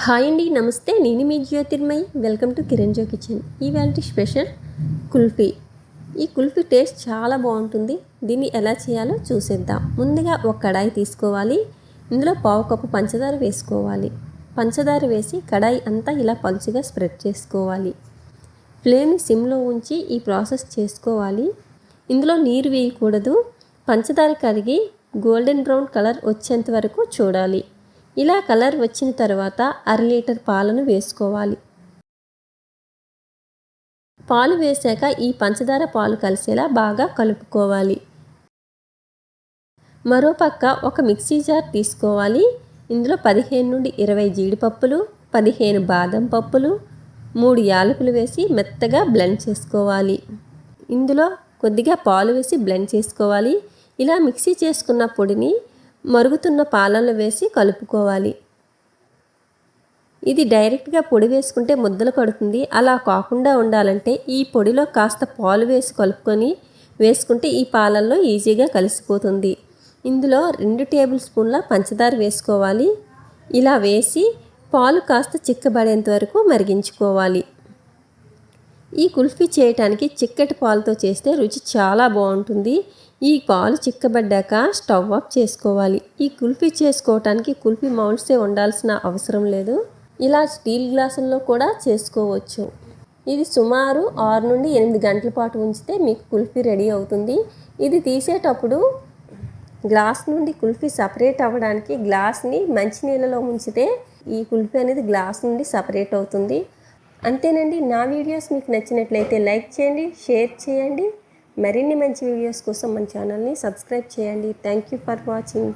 Hi అండి నమస్తే. నేను మీ Jyothirmayi. Welcome to Kiran Joe kitchen ఇవాళ స్పెషల్ కుల్ఫీ. ఈ కుల్ఫీ టేస్ట్ చాలా బాగుంటుంది. దీన్ని ఎలా చేయాలో చూసేద్దాం. ముందుగా ఒక కడాయి తీసుకోవాలి. ఇందులో పావు కప్పు పంచదార వేసుకోవాలి. పంచదార వేసి కడాయి అంతా ఇలా పలుచుగా స్ప్రెడ్ చేసుకోవాలి. ఫ్లేమ్ని సిమ్లో ఉంచి ఈ ప్రాసెస్ చేసుకోవాలి. ఇందులో నీరు వేయకూడదు. పంచదార కరిగి గోల్డెన్ బ్రౌన్ కలర్ వచ్చేంత వరకు చూడాలి. ఇలా కలర్ వచ్చిన తర్వాత అర లీటర్ పాలను వేసుకోవాలి. పాలు వేసాక ఈ పంచదార పాలు కలిసేలా బాగా కలుపుకోవాలి. మరోపక్క ఒక మిక్సీ జార్ తీసుకోవాలి. ఇందులో పదిహేను నుండి ఇరవై జీడిపప్పులు పదిహేను బాదం పప్పులు మూడు యాలకులు వేసి మెత్తగా బ్లెండ్ చేసుకోవాలి. ఇందులో కొద్దిగా పాలు వేసి బ్లెండ్ చేసుకోవాలి. ఇలా మిక్సీ చేసుకున్న పొడిని మరుగుతున్న పాలల్లో వేసి కలుపుకోవాలి. ఇది డైరెక్ట్గా పొడి వేసుకుంటే ముద్దలు కడుతుంది. అలా కాకుండా ఉండాలంటే ఈ పొడిలో కాస్త పాలు వేసి కలుపుకొని వేసుకుంటే ఈ పాలల్లో ఈజీగా కలిసిపోతుంది. ఇందులో రెండు టేబుల్ స్పూన్ల పంచదార వేసుకోవాలి. ఇలా వేసి పాలు కాస్త చిక్కబడేంత వరకు మరిగించుకోవాలి. ఈ కుల్ఫీ చేయటానికి చిక్కటి పాలతో చేస్తే రుచి చాలా బాగుంటుంది. ఈ పాలు చిక్కబడ్డాక స్టవ్ ఆఫ్ చేసుకోవాలి. ఈ కుల్ఫీ చేసుకోవటానికి కుల్ఫీ మౌల్డ్సే ఉండాల్సిన అవసరం లేదు. ఇలా స్టీల్ గ్లాసుల్లో కూడా చేసుకోవచ్చు. ఇది సుమారు ఆరు నుండి ఎనిమిది గంటల పాటు ఉంచితే మీకు కుల్ఫీ రెడీ అవుతుంది. ఇది తీసేటప్పుడు గ్లాస్ నుండి కుల్ఫీ సపరేట్ అవ్వడానికి గ్లాస్ని మంచినీళ్ళలో ఉంచితే ఈ కుల్ఫీ అనేది గ్లాస్ నుండి సపరేట్ అవుతుంది. అంతేనండి. నా వీడియోస్ మీకు నచ్చినట్లయితే లైక్ చేయండి షేర్ చేయండి. మరిన్ని మంచి వీడియోస్ కోసం మన ఛానల్ని సబ్స్క్రైబ్ చేయండి. Thank you for watching